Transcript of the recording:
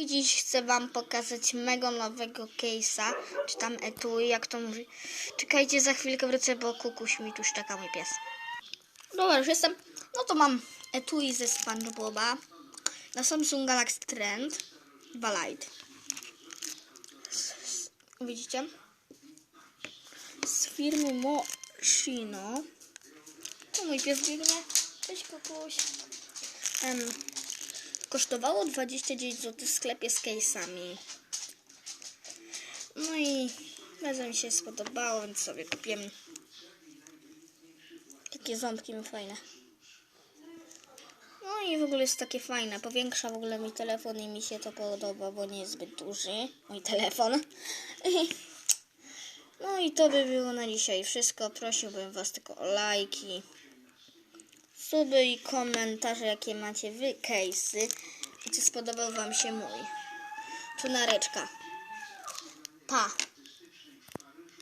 I dziś chcę wam pokazać mego nowego case'a, czy tam etui, jak to mówi. Czekajcie, za chwilkę wrócę, bo kukuś mi tu szczeka mój pies. Dobra, już jestem. No to mam etui ze SpongeBoba na Samsung Galaxy Trend 2 Lite. Widzicie? Z firmy Moschino. To mój pies biegnie. Cześć kukuś. Em, kosztowało 29 zł w sklepie z case'ami. No i bardzo mi się spodobało, więc sobie kupiłem. Takie ząbki mi fajne. No i w ogóle jest takie fajne. Powiększa w ogóle mi telefon i mi się to podoba, bo nie jest zbyt duży mój telefon. No i to by było na dzisiaj wszystko. Prosiłbym Was tylko o lajki, suby i komentarze, jakie macie wy case'y i czy spodobał Wam się mój. Czunareczka. Pa!